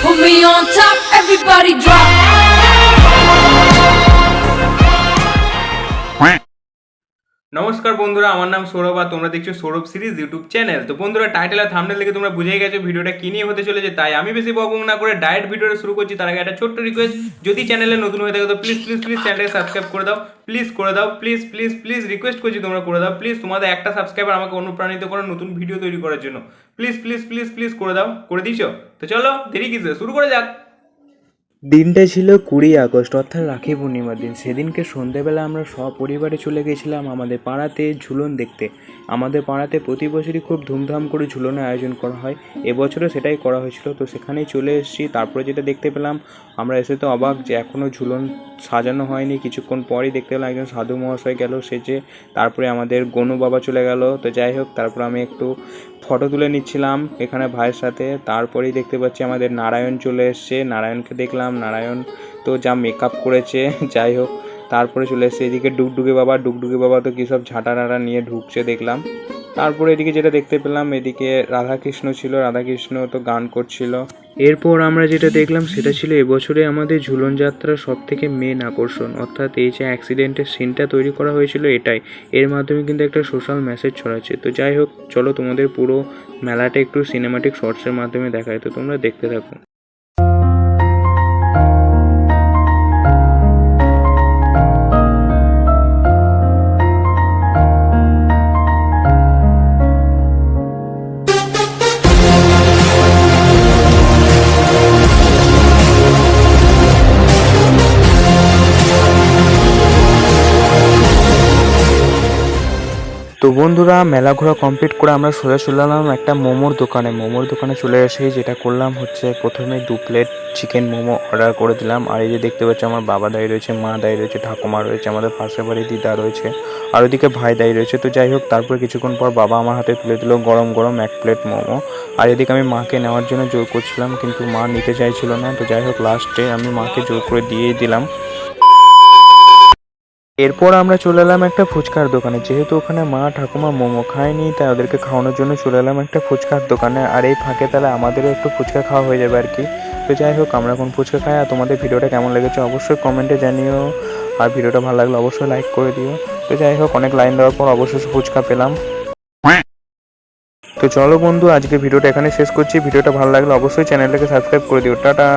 Put me on top, everybody drop. নমস্কার বন্ধুরা, আমার নাম সৌরভ আর তোমরা দেখছ সৌরভ সিরিজ ইউটিউব চ্যানেল। তো বন্ধুরা টাইটেল আর থামনেল দেখে তোমরা বুঝেই গেছো ভিডিওটা কি নিয়ে হতে চলেছে, তাই আমি বেশি বকবক না করে ডায়েট ভিডিওটা শুরু করছি। তার আগে একটা ছোট্ট রিকোয়েস্ট যদি চ্যানেলে নতুন হয়ে থাকে তো প্লিজ প্লিজ প্লিজ চ্যানেলকে সাবস্ক্রাইব করে দাও প্লিজ করে দাও প্লিজ প্লিজ প্লিজ রিকোয়েস্ট করছি তোমরা করে দাও প্লিজ তোমাদের একটা সাবস্ক্রাইবার আমাকে অনুপ্রাণিত করো নতুন ভিডিও তৈরি করার জন্য। প্লিজ প্লিজ প্লিজ প্লিজ করে দাও, করে দিছো তো চলো, দেরি কিসে শুরু করে যাক। দিনটা ছিল কুড়ি আগস্ট, অর্থাৎ রাখি পূর্ণিমার দিন। সেদিনকে সন্ধেবেলা আমরা সপরিবারে চলে গেছিলাম আমাদের পাড়াতে ঝুলন দেখতে। আমাদের পাড়াতে প্রতি বছরই খুব ধুমধাম করে ঝুলনের আয়োজন করা হয়। এবছরও সেটাই করা হয়েছিল। তো সেখানেই চলে এসেছি। তারপরে যেটা দেখতে পেলাম, আমরা এসে তো অবাক যে এখনও ঝুলন সাজানো হয়নি। কিছুক্ষণ পরেই দেখতে পেলাম একজন সাধু মহাশয় গেল। সেজে তারপরে আমাদের গনু বাবা চলে গেল। তো যাই হোক, তারপর আমি একটু ফটো তুলে নিচ্ছিলাম এখানে ভাইয়ের সাথে। তারপরেই দেখতে পাচ্ছি আমাদের নারায়ণ চলে এসছে। নারায়ণকে দেখলাম। নারায়ণ তো যা মেকআপ করেছে, যাই হোক, তারপরে চলে এসছে। এদিকে ডুগডুগে বাবা ডুগডুগে বাবা তো কী সব ঝাঁটা নাড়া নিয়ে ঢুকছে দেখলাম। তারপরে এদিকে যেটা দেখতে পেলাম, এদিকে রাধাকৃষ্ণ ছিল। রাধাকৃষ্ণ তো গান করছিল। এরপর আমরা যেটা দেখলাম সেটা ছিল এবছরে আমাদের ঝুলন যাত্রার সব থেকে মেন আকর্ষণ। অর্থাৎ এই যে অ্যাক্সিডেন্টের সিনটা তৈরি করা হয়েছিল এটাই। এর মাধ্যমে কিন্তু একটা সোশ্যাল মেসেজ ছড়াচ্ছে। তো যাই হোক, চলো তোমাদের পুরো মেলাটা একটু সিনেমাটিক শর্টসের মাধ্যমে দেখায়। তো তোমরা দেখতে থাকো। তো বন্ধুরা, মেলা ঘোরা কমপ্লিট করে আমরা সোজা চলে এলাম একটা মোমোর দোকানে। মোমোর দোকানে চলে এসে যেটা করলাম হচ্ছে প্রথমে দু প্লেট চিকেন মোমো অর্ডার করে দিলাম। আর এই যে দেখতে পাচ্ছি আমার বাবা দাঁড়িয়ে রয়েছে, মা দাঁড়িয়ে রয়েছে, ঠাকুমা রয়েছে, আমাদের পাশের বাড়ি দিদা রয়েছে, আর ওদিকে ভাই দাঁড়িয়ে রয়েছে। তো যাই হোক, তারপর কিছুক্ষণ পর বাবা আমার হাতে তুলে দিল গরম গরম এক প্লেট মোমো। আর এদিকে আমি মাকে নেওয়ার জন্য জোর করছিলাম, কিন্তু মা নিতে চাইছিল না। তো যাই হোক লাস্টে আমি মাকে জোর করে দিয়েই দিলাম। এরপর আমরা চলে এলাম একটা ফুচকার দোকানে। যেহেতু ওখানে মা, ঠাকুমা মোমো খায়নি, তাই ওদেরকে খাওয়ানোর জন্য চলে এলাম একটা ফুচকার দোকানে। আর এই ফাঁকে তাহলে আমাদেরও একটু ফুচকা খাওয়া হয়ে যাবে আর কি তো যাই হোক, আমরা এখন ফুচকা খাই। আর তোমাদের ভিডিওটা কেমন লেগেছে অবশ্যই কমেন্টে জানিও। আর ভিডিওটা ভালো লাগলে অবশ্যই লাইক করে দিও। তো যাই হোক, অনেক লাইন দেওয়ার পর অবশ্যই ফুচকা পেলাম। তো চলো বন্ধু, আজকে ভিডিওটা এখানে শেষ করছি। ভিডিওটা ভালো লাগলে অবশ্যই চ্যানেলটাকে সাবস্ক্রাইব করে দিও। টাটা!